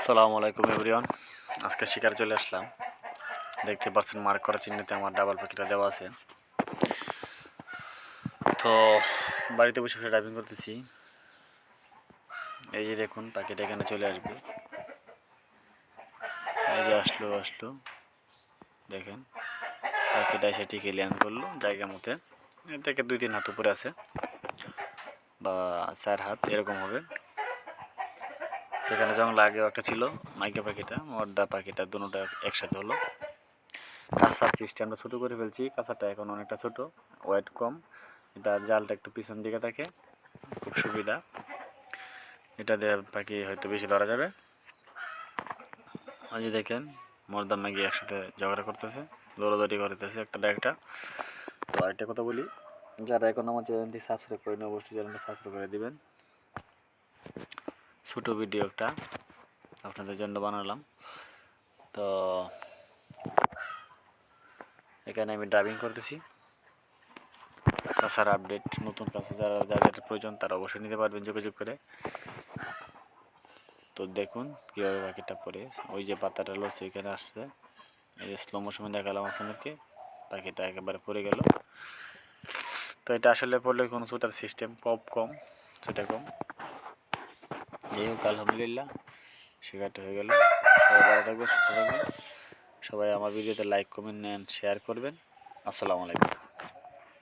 আসসালামু আলাইকুম, এভরিওয়ান। আজকে শিকার চলে আসলাম। দেখতে পাচ্ছেন মার্ক করা চিহ্নতে আমার ডাবল পাখিটা দেওয়া আছে। তো বাড়িতে বসে বসে ড্রাইভিং করতেছি। এই যে দেখুন পাখিটা এখানে চলে আসবে। এই যে আসলো আসলো। দেখেন পাখিটা এসে ঠিকই ল্যান্ড করল, জায়গা মতে। থেকে দুই তিন হাত উপরে আছে। বা চার হাত, এরকম হবে। সেখানে যেমন লাগেও একটা ছিল, মাইকা পাখিটা মর্দা পাখিটা, দুটোটা একসাথে হলো। কাঁচার চিজটা আমরা ছোটো করে ফেলছি কাঁচাটা এখন অনেকটা ছোট ওয়েট কম। এটা জালটা একটু পিছন দিকে থাকে, খুব সুবিধা। এটা দিয়ে পাখি হয়তো বেশি ধরা যাবে। আজ দেখেন মর্দা ম্যাগি একসাথে ঝগড়া করতেছে, দৌড়াদৌড়ি করতেছে একটা একটা। তো আরেকটা কথা বলি, যারা এখন আমার চ্যানেলটি সাবস্ক্রাইব করেন অবশ্যই চ্যানেলটা সাবস্ক্রাইব করে দিবেন। ছোটো ভিডিও একটা আপনাদের জন্য বানালাম। তো এখানে আমি ড্রাইভিং করতেছি। কাঁচার আপডেট নতুন কাঁচা যারা যাদের প্রয়োজন তারা অবশ্যই নিতে পারবেন যোগাযোগ করে। তো দেখুন কীভাবে পাখিটা পরে ওই যে পাতাটা লস ওইখানে আসছে। এই যে স্লো মোশনে দেখালাম আপনাদেরকে। পাখিটা একেবারে পড়ে গেল। তো এটা আসলে পড়লে কোনো ছোটার সিস্টেম পপ কম, সেটা কম। যাই হোক আলহামদুলিল্লাহ শেখাটা হয়ে গেল। সবাই ভালো থাকবেন, সুস্থ থাকবেন। সবাই আমার ভিডিওতে লাইক কমেন্ট নেন শেয়ার করবেন। আসসালামু আলাইকুম।